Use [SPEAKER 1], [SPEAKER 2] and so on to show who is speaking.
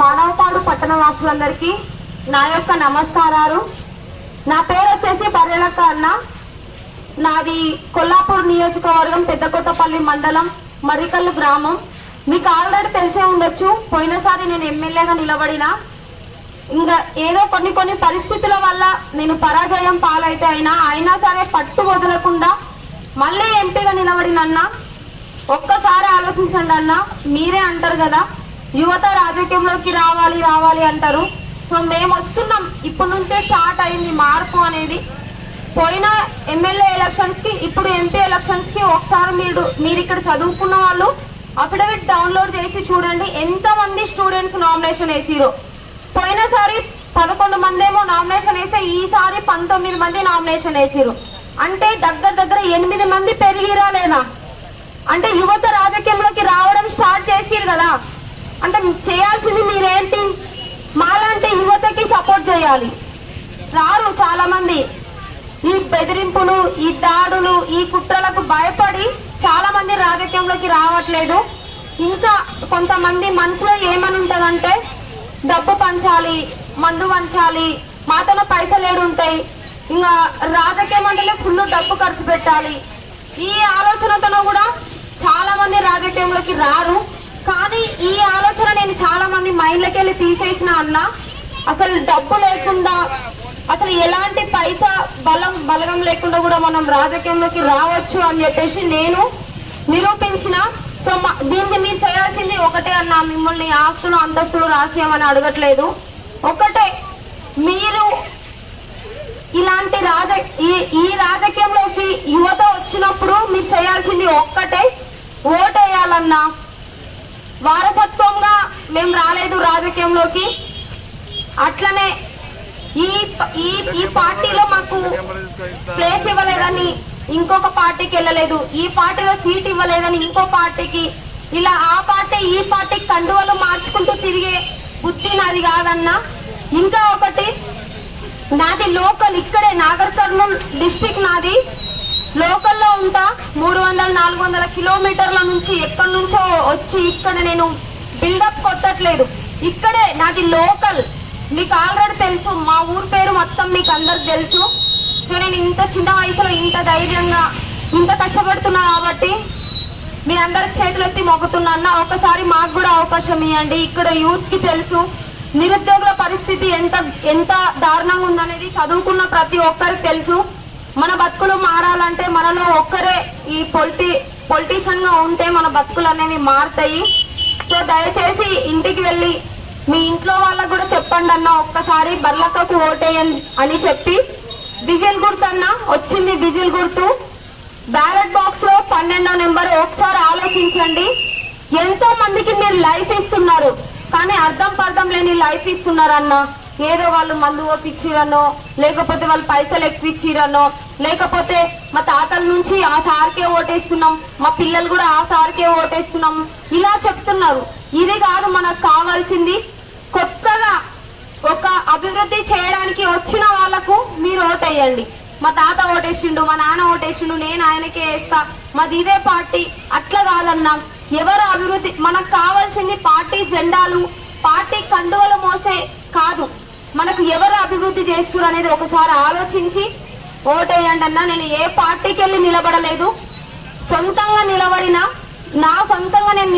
[SPEAKER 1] మానవపాడు పట్టణ వాసులందరికీ నా యొక్క నమస్కారాలు. నా పేరు వచ్చేసి పర్యటక అన్న. నాది కొల్లాపూర్ నియోజకవర్గం పెద్దకొత్తపల్లి మండలం మరికల్లు గ్రామం. మీకు ఆల్రెడీ తెలిసే ఉండొచ్చు పోయినసారి నేను ఎమ్మెల్యేగా నిలబడిన. ఇంకా ఏదో కొన్ని కొన్ని పరిస్థితుల వల్ల నేను పరాజయం పాలైతే అయినా అయినా సరే పట్టు వదలకుండా మళ్ళీ ఎంపీగా నిలబడినన్నా ఒక్కసారి ఆలోచించండి అన్న మీరే అంటారు కదా. యువత రాజకీయంలోకి రావాలి రావాలి అంటారు. సో మేము వస్తున్నాం. ఇప్పటి నుంచే స్టార్ట్ అయింది మార్పు అనేది. పోయిన ఎమ్మెల్యే ఎలక్షన్స్కి ఇప్పుడు ఎంపీ ఎలక్షన్స్కి ఒకసారి మీరు మీరు ఇక్కడ చదువుకున్న వాళ్ళు అఫిడవిట్ డౌన్లోడ్ చేసి చూడండి. ఎంత మంది స్టూడెంట్స్ నామినేషన్ వేసిరో పోయినసారి పదకొండు మంది ఏమో నామినేషన్ వేస్తే ఈసారి పంతొమ్మిది మంది నామినేషన్ వేసిరు అంటే దగ్గర దగ్గర ఎనిమిది మంది పెరిగిరా లేదా? అంటే యువత రాజకీయంలోకి రావడం స్టార్ట్ చేసి అంటే చేయాల్సింది మీరేంటి? మాలాంటి యువతకి సపోర్ట్ చేయాలి. రారు చాలా మంది ఈ బెదిరింపులు ఈ దాడులు ఈ కుట్రలకు భయపడి చాలా మంది రాజకీయంలోకి రావట్లేదు. ఇంకా కొంతమంది మనసులో ఏమని ఉంటుందంటే డబ్బు పంచాలి మందు పంచాలి మాతోనే పైసలు ఏడుంటాయి. ఇంకా రాజకీయం అంటేనే ఫుల్ డబ్బు ఖర్చు పెట్టాలి. ఈ ఆలోచనతో కూడా చాలా మంది రాజకీయంలోకి రారు. కానీ ఈ చాలా మంది వెళ్ళి తీసేసిన అన్న అసలు డబ్బు లేకుండా అసలు ఎలాంటి పైసా బలం బలగం లేకుండా కూడా మనం రాజకీయంలోకి రావచ్చు అని చెప్పేసి నేను నిరూపించిన. సో దీనికి మీరు చేయాల్సింది ఒకటే అన్న మిమ్మల్ని ఆస్తులు అంతస్తులు రాసేయమని అడగట్లేదు. ఒకటే మీరు ఇలాంటి రాజ ఈ రాజకీయంలోకి యువత వచ్చినప్పుడు మీరు చేయాల్సింది ఒక్కటే ఓటేయాలన్నా. వారసత్వ మేము రాలేదు రాజకీయంలోకి అట్లనే ఈ ఈ ఈ పార్టీలో మాకు ప్లేస్ ఇవ్వలేదని ఇంకొక పార్టీకి వెళ్ళలేదు. ఈ పార్టీలో సీట్ ఇవ్వలేదని ఇంకో పార్టీకి ఇలా ఆ పార్టీ ఈ పార్టీకి కండువలు మార్చుకుంటూ తిరిగే బుద్ధి నాది కాదన్నా. ఇంకా ఒకటి నాది లోకల్ ఇక్కడే నాగర్ డిస్టిక్ నాది. లోకల్లో ఉంటా మూడు వందల నాలుగు వందల కిలోమీటర్ల నుంచి ఎక్కడి నుంచో వచ్చి ఇక్కడ నేను బిల్డప్ కొట్టట్లేదు. ఇక్కడే నాది లోకల్. మీకు ఆల్రెడీ తెలుసు మా ఊరు పేరు మొత్తం మీకు అందరికి తెలుసు. సో నేను ఇంత చిన్న వయసులో ఇంత ధైర్యంగా ఇంత కష్టపడుతున్నా కాబట్టి మీ అందరికి చేతులెత్తి మొక్కుతున్నా. అన్న ఒకసారి మాకు కూడా అవకాశం ఇవ్వండి ఇక్కడ యూత్కి తెలుసు నిరుద్యోగుల పరిస్థితి ఎంత ఎంత దారుణంగా ఉందనేది చదువుకున్న ప్రతి ఒక్కరికి తెలుసు. మన బతుకులు మారాలంటే మనలో ఒక్కరే ఈ పొలిటి పొలిటీషియన్గా ఉంటే మన బతుకులు అనేవి మారుతాయి. సో దయచేసి ఇంటికి వెళ్ళి మీ ఇంట్లో వాళ్ళకు కూడా చెప్పండి అన్న ఒక్కసారి బర్లకకు ఓటేయండి అని చెప్పి. విజిల్ గుర్తు అన్న వచ్చింది విజిల్ గుర్తు. బ్యాలెట్ బాక్స్లో పన్నెండో నెంబర్ ఒకసారి ఆలోచించండి. ఎంతో మందికి మీరు లైఫ్ ఇస్తున్నారు కానీ అర్థం పర్థం లేని లైఫ్ ఇస్తున్నారన్న ఏదో వాళ్ళు మందు ఓపిచ్చిరనో లేకపోతే వాళ్ళు పైసలు ఎక్కువ లేకపోతే మా తాతల నుంచి ఆ సార్కే ఓటేస్తున్నాం మా పిల్లలు కూడా ఆ సార్కే ఓటేస్తున్నాం. ఇలా చెప్తున్నారు. ఇది కాదు మనకు కావాల్సింది. కొత్తగా ఒక అభివృద్ధి చేయడానికి వచ్చిన వాళ్ళకు మీరు ఓటేయండి. మా తాత ఓటేసిండు మా నాన్న ఓటేసిండు నేను ఆయనకే వేస్తా. మాది ఇదే పార్టీ అట్లా కాదన్నా. ఎవరు అభివృద్ధి మనకు కావాల్సింది పార్టీ జెండాలు పార్టీ కండువలు మోసే కాదు. మనకు ఎవరు అభివృద్ధి చేస్తున్నారు అనేది ఒకసారి ఆలోచించి ఓటేయండి అన్నా. నేను ఏ పార్టీకి వెళ్ళి నిలబడలేదు. సొంతంగా నిలబడిన నా సొంతంగా నేను